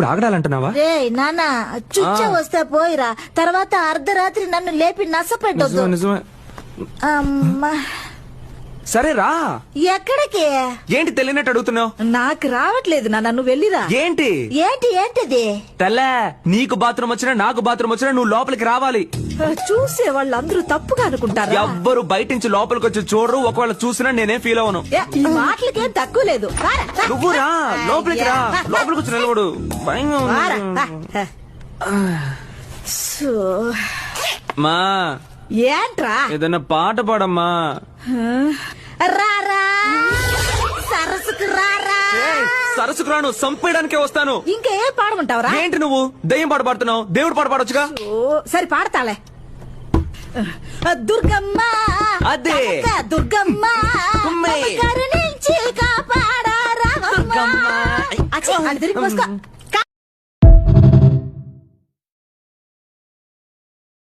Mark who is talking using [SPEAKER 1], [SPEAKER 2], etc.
[SPEAKER 1] ఇప్పుడు ఆగడాలంటున్నావా?
[SPEAKER 2] రే నాన్న చుచ్చ వస్తే పోయిరా. తర్వాత అర్ధరాత్రి నన్ను లేపి నసపెట్టొద్దు.
[SPEAKER 1] నిజమే.
[SPEAKER 2] అమ్మా.
[SPEAKER 1] సరే రా.
[SPEAKER 2] ఎక్కడికి?
[SPEAKER 1] ఏంటి తెలియనట్టు అడుగుతున్నావు?
[SPEAKER 2] నాకు రావట్లేదు నాన్న నువ్వు వెళ్ళిరా
[SPEAKER 1] ఏంటి?
[SPEAKER 2] ఏంటి ఏంటిది?
[SPEAKER 1] తెల్ల నీకు బాత్రూమ్ వచ్చినా నాకు బాత్రూమ్ వచ్చినా నువ్వు లోపలికి రావాలి.
[SPEAKER 2] చూసే వాళ్ళందరూ తప్పుగా అనుకుంటారా?
[SPEAKER 1] ఎవ్వరు బయట నుంచి లోపలికి వచ్చి చూడరు ఒకవేళ చూసినా నేనేం ఫీల్
[SPEAKER 2] ఈ మాటలకేం తక్కువ లేదు.
[SPEAKER 1] నువ్వు రా లోపలికి రా. లోపలికి వచ్చి నిలబడు. భయంగా మా
[SPEAKER 2] ఏంట్రా?
[SPEAKER 1] ఏదైనా పాట పాడమ్మా.
[SPEAKER 2] రారా సరస్సుకు రారా
[SPEAKER 1] సరస్సుకు రాను సంపేయడానికే వస్తాను.
[SPEAKER 2] ఇంకా ఏం పాడమంటావురా
[SPEAKER 1] ఏంటి నువ్వు? దయ్యం పాట పాడుతున్నావు. దేవుడు పాట పాడొచ్చుగా?
[SPEAKER 2] ఓ, సరే పాడతాలే. దుర్గమ్మ
[SPEAKER 1] అదే.
[SPEAKER 2] దుర్గమ్మ కరుణించి కాపాడా రామమ్మ.
[SPEAKER 1] దుర్గమ్మ.
[SPEAKER 2] అచ్చీ, అటు తిరిగి.